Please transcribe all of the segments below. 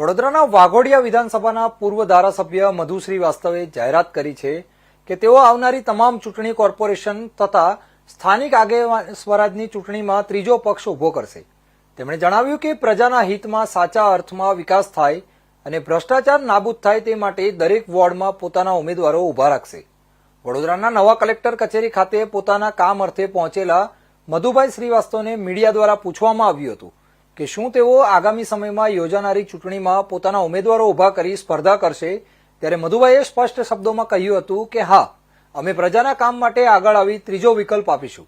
વડોદરાના વાઘોડિયા વિધાનસભાના પૂર્વ ધારાસભ્ય મધુ શ્રીવાસ્તવે જાહેરાત કરી છે કે તેઓ આવનારી તમામ ચૂંટણી કોર્પોરેશન તથા સ્થાનિક આગેવાન સ્વરાજની ચૂંટણીમાં ત્રીજો પક્ષ ઊભો કરશે. તેમણે જણાવ્યું કે પ્રજાના હિતમાં સાચા અર્થમાં વિકાસ થાય અને ભ્રષ્ટાચાર નાબૂદ થાય તે માટે દરેક વોર્ડમાં પોતાના ઉમેદવારો ઊભા રાખશે. વડોદરાના નવા કલેક્ટર કચેરી ખાતે પોતાના કામ અર્થે પહોંચેલા મધુભાઈ શ્રીવાસ્તવને મીડિયા દ્વારા પૂછવામાં આવ્યું હતું. કે શું તેઓ આગામી સમયમાં યોજાનારી ચૂંટણીમાં પોતાના ઉમેદવારો ઊભા કરી સ્પર્ધા કરશે? ત્યારે મધુભાઈએ સ્પષ્ટ શબ્દોમાં કહ્યું હતું કે હા, અમે પ્રજાના કામ માટે આગળ આવી ત્રીજો વિકલ્પ આપીશું,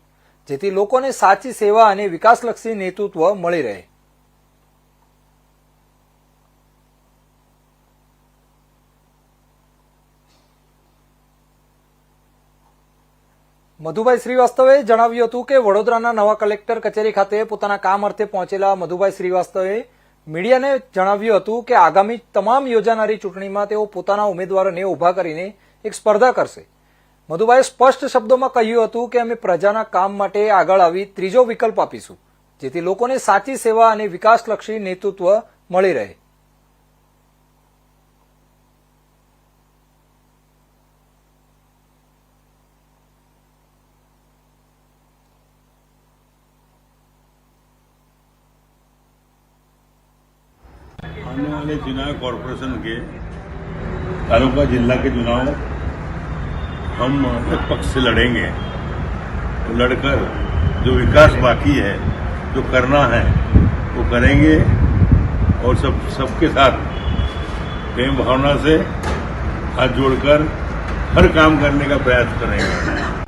જેથી લોકોને સાચી સેવા અને વિકાસલક્ષી નેતૃત્વ મળી રહે. મધુભાઈ શ્રીવાસ્તવે જણાવ્યું હતું કે વડોદરાના નવા કલેક્ટર કચેરી ખાતે પોતાના કામ અર્થે પહોંચેલા મધુભાઈ શ્રીવાસ્તવે મીડિયાને જણાવ્યું હતું કે આગામી તમામ યોજાનારી ચૂંટણીમાં તેઓ પોતાના ઉમેદવારોને ઊભા કરીને એક સ્પર્ધા કરશે. મધુભાઈએ સ્પષ્ટ શબ્દોમાં કહ્યું હતું કે અમે પ્રજાના કામ માટે આગળ આવી ત્રીજો વિકલ્પ આપીશું, જેથી લોકોને સાચી સેવા અને વિકાસલક્ષી નેતૃત્વ મળી રહે. आने वाले चुनाव कॉरपोरेशन के तालुका जिला के चुनाव हम एक पक्ष से लड़ेंगे। लड़कर जो विकास बाकी है, जो करना है, वो करेंगे और सब, सबके साथ प्रेम भावना से हाथ जोड़कर हर काम करने का प्रयास करेंगे।